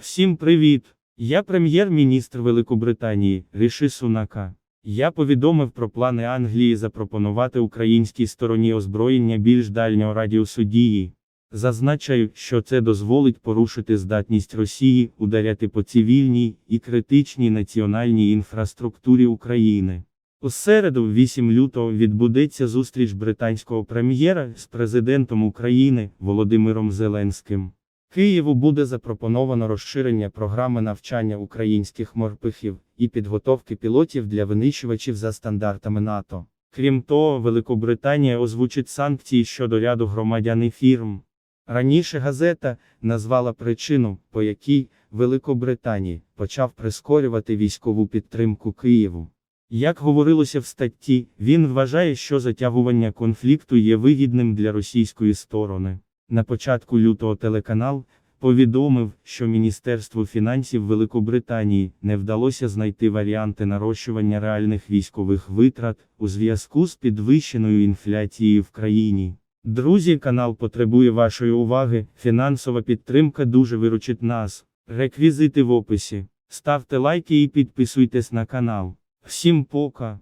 Всім привіт! Я прем'єр-міністр Великобританії Ріші Сунака. Я повідомив про плани Англії запропонувати українській стороні озброєння більш дальнього радіусу дії. Зазначаю, що це дозволить порушити здатність Росії ударяти по цивільній і критичній національній інфраструктурі України. У середу, 8 лютого, відбудеться зустріч британського прем'єра з президентом України Володимиром Зеленським. Києву буде запропоновано розширення програми навчання українських морпихів і підготовки пілотів для винищувачів за стандартами НАТО. Крім того, Великобританія озвучить санкції щодо ряду громадян і фірм. Раніше газета назвала причину, по якій Великобританія почав прискорювати військову підтримку Києву. Як говорилося в статті, він вважає, що затягування конфлікту є вигідним для російської сторони. На початку лютого телеканал повідомив, що Міністерству фінансів Великобританії не вдалося знайти варіанти нарощування реальних військових витрат у зв'язку з підвищеною інфляцією в країні. Друзі, канал потребує вашої уваги. Фінансова підтримка дуже виручить нас. Реквізити в описі. Ставте лайки і підписуйтесь на канал. Всім пока.